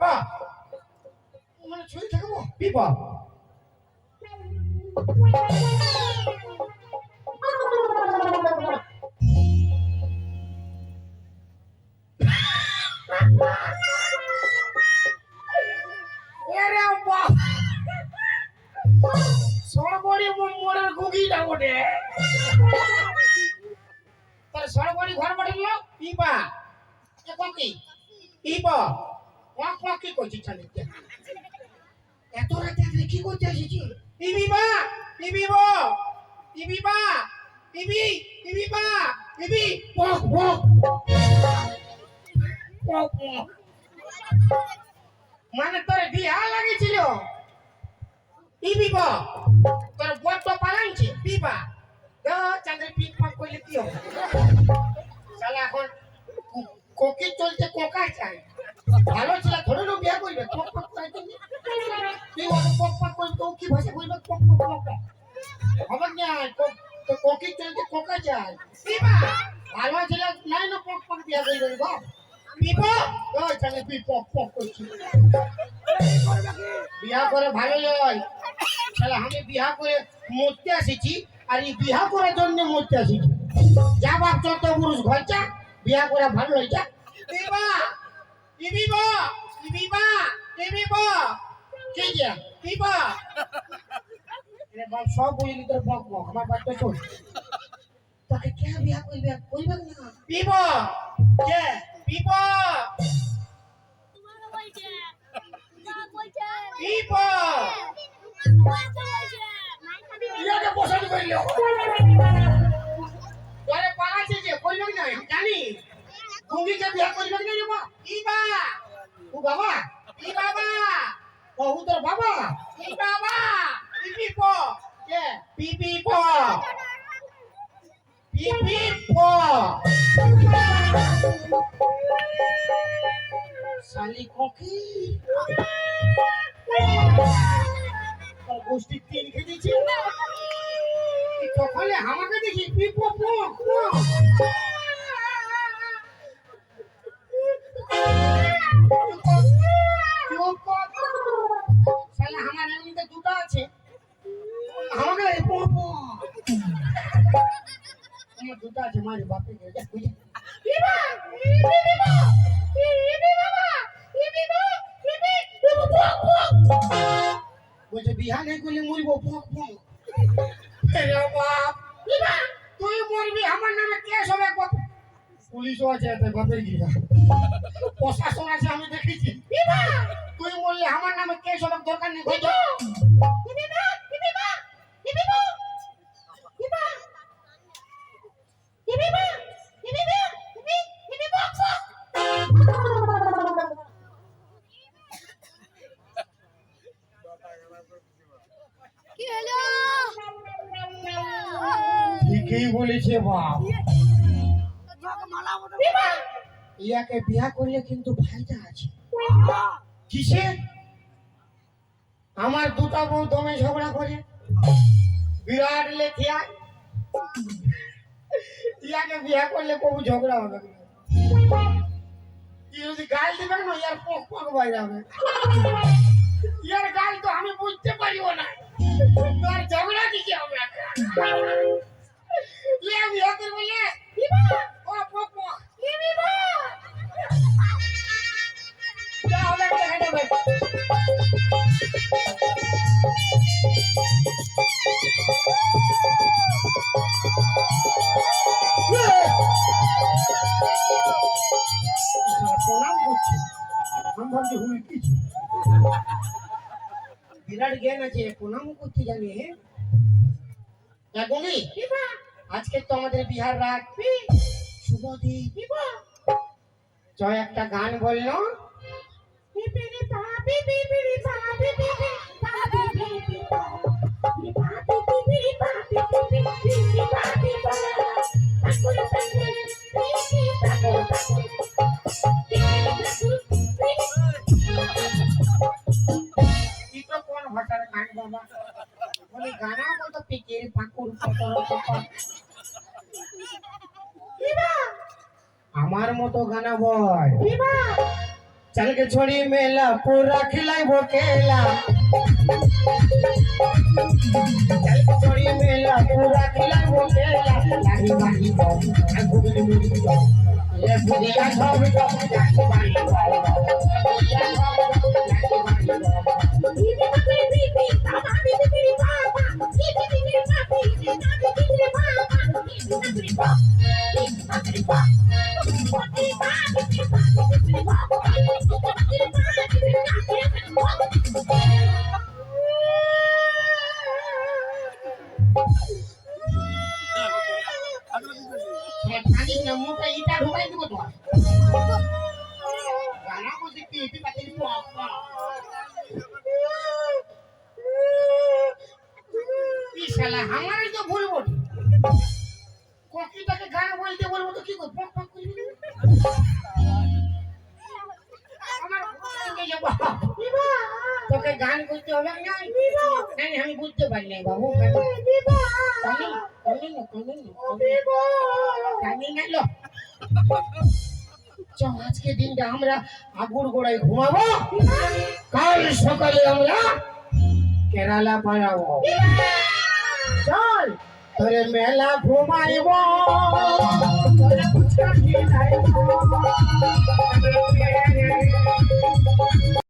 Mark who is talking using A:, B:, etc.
A: বা মানে ছুঁয়ে থাকব
B: পিপা।
A: সরবরি মোড়ের গুগিটা ওঠে তার সরবরি ঘর বাড়িল পিপা। এ
B: পিপা
A: ওয়াক কি করছিস চালি এত রাতে তুই কি করতে এসেছি
B: পিপি বা পিপি বো পিপি বা পিপি পিপি বা
A: পক মানে তোর বিয়া লাগেছিল
B: পিপি বা
A: তোর বট তো পালাইছে
B: পিপা
A: দা চাঁদের পিক পাক করলে কি হবে? এখন কোকি চলছে চাই করে ভালো আমি বিয়া করে মরতে আসিছি আর এই বিয়া করার জন্য মরতে আসিছি যা বাপ চত পুরুষ, ঘর যা। বিয়া করে ভালো লয়, যা।
B: পিপি বা পিপি বা
A: কে যা
B: পিপা
A: এরে বাপ সব বুঝলি তোর বক বক আমার বাচ্চা চল তোকে কে বিয়া করবে করবে না?
B: পিপা
A: কে?
C: তোমাকে বলছে
A: ইয়াকে পছন্দ করল তোরে পালাছে যে করবে না আমি জানি তুমি কে বিয়া করবে ও বাবা।
B: পি বাবা।
A: তোর বাবা। কে? শালি ককি। গোষ্ঠী তিন খেয়েছি তখনই আমাকে দেখি পিপ আমার দুটো আছে মারি বাপে গিয়ে যা বুঝে বলছে বিহা নেই করলে মরবো পক
B: রে বাপ
A: তুই মরবি আমার নামে কেস হবে বাপ পুলিশও আছে এতে বাপের গিরা প্রশাসন আছে আমি দেখেছি তুই বললে আমার নামে কেস হবে দরকার নেই ঠিকই বলেছে বাপ। ইয়াকে বিয়া করলে কিন্তু ফায়দা আছে। কিসে? আমার দুটা বউ দমে ঝগড়া করে। বিরাট লেখিয়া। ইয়াকে বিয়া করলে কবু ঝগড়া হবে না। যদি গাল দিবে না, ইয়ার পক পক বাইরে হবে। ইয়ার গাল তো আমি বুঝতে পারিব না। তোর ঝগড়া দিকে হবে? ইয়া বিয়া করবে ইয়ে। ও পক পক যা হবে দেখা যাবে প্রণাম করছে আমি ভাবছি হুই কিছু বিরাট জ্ঞান আছে প্রণাম করতে জানি হ্যাঁ বলি আজকে তো আমাদের বিহার রাত শুভ দিন। জয় একটা গান বলল। গান বলতো পিকের পাকুর পটর আমার মতো গানা বল
B: চালকে ছড়ি মেলা পুরা খেলাই ভোকেলা চালকে ছড়ি মেলা
A: পুরা খেলাই ভোকেলা লাগি বাহি বল আর গুগলি মুড়ি বল এ বুড়িয়া সব বল লাগি বাহি বল Bye. আমারই তো ভুল বল কোকিটাকে গান বলতে বলব তো কি করব? তোকে গান করতে হবে? আমি বুঝতে পারি বাবু না চ আজকে দিনটা আমরা আগুর গোড়ায় ঘুমাবো। কাল সকালে আমরা কেরালা পালাবো। চল তোরে মেলা ঘুমাইব। তোরে ফুচকা খিলাইব।